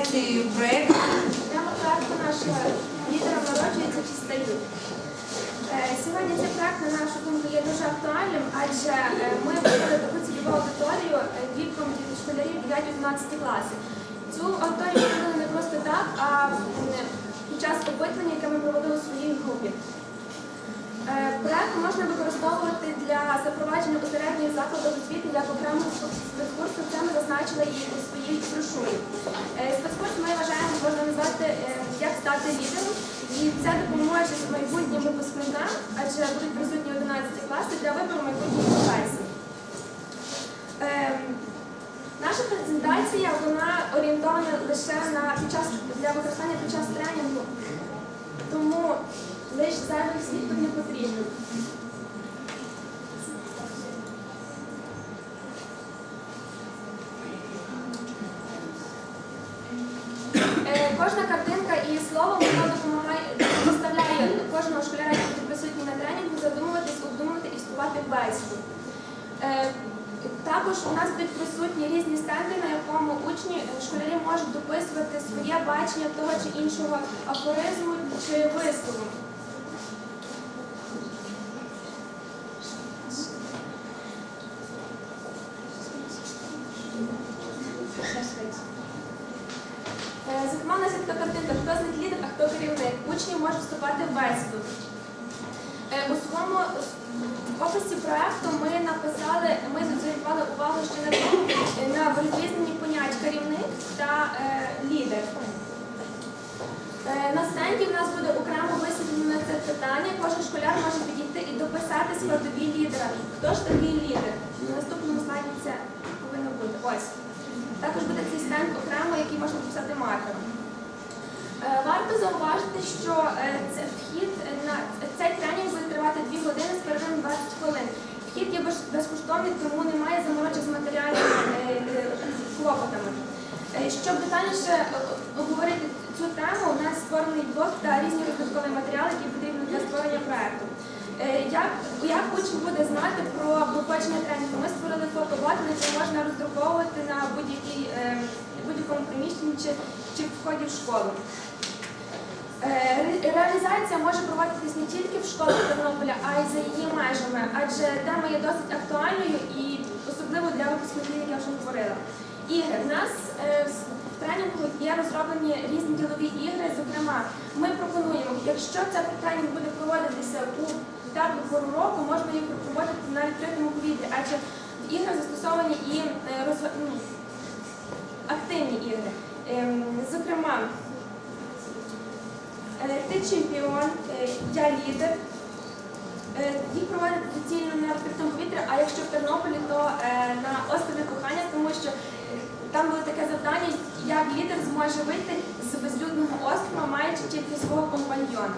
презентацією проєкту. Прямо проекту нашого лідера народжується чи стають. Е, Сьогодні цей проект, на нашу думку, є дуже актуальним, адже е, ми вибрали таку цільову аудиторію е, віком від школярів 9-11 класів. Цю аудиторію вибрали не просто так, а під час опитування, яке ми проводили у своїй групі. Е, Проект можна використовувати для запровадження у середніх закладах освіти як окремого спецкурсу. Це ми зазначили і у своїй брошурі. Е, Спецкурс ми вважаємо, можна назвати е, як стати лідером, і це допоможе майбутнім випускникам, адже будуть присутні 11 класи для вибору майбутньої професії. Ем, Наша презентація вона орієнтована лише на під час для використання під час тренінгу, тому лише зайвих слів не потрібно. Кожна картинка і слово воно допомагає заставляє кожного школяра, який присутній на тренінгу, задумуватись, обдумувати і вступати в бесіду. Е, Також у нас будуть присутні різні стенди, на якому учні е, школярі можуть дописувати своє бачення того чи іншого афоризму чи вислову. Е, Зокрема, є така картинка, хто з них лідер, а хто керівник. Учні можуть вступати в бесіду. Е, У своєму описі проекту ми написали, ми зацінували увагу ще на тому, е, на розрізненні понять керівник та е, лідер. На стенді в нас буде окремо висвітлено це питання. Кожен школяр може підійти і дописати складові лідера. Хто ж такий лідер? На наступному слайді це повинно бути. Ось. Також буде цей стенд окремо, який можна написати маркером. Е, Варто зауважити, що е, це вхід на цей тренінг буде тривати 2 години з переривом 20 хвилин. Вхід є безкоштовний, тому немає заморочок з матеріальними е, клопотами. Щоб детальніше обговорити цю тему, у нас створений блог та різні розвиткові матеріали, які потрібні для створення проекту. Е, Як, як учень буде знати про проходження тренінгу? Ми створили фотобот, на який можна роздруковувати на будь-якому приміщенні чи, чи в вході в школу. Е, ре- Реалізація може проводитись не тільки в школах Тернополя, а й за її межами, адже тема є досить актуальною і особливо для випускників, як я вже говорила. Ігри. У нас е, в тренінгу є розроблені різні ділові ігри. Зокрема, ми пропонуємо, якщо цей тренінг буде проводитися у теплу пору року, можна їх проводити на відкритому повітрі, адже в іграх застосовані і е, розв- ну, активні ігри. Ем, Зокрема, Ти чемпіон, е, я лідер. Е, Їх проводять доцільно на відкритому повітрі, а якщо в Тернополі, то е, на острові кохання, тому що там було таке завдання, як лідер зможе вийти з безлюдного острова, маючи тільки свого компаньйона.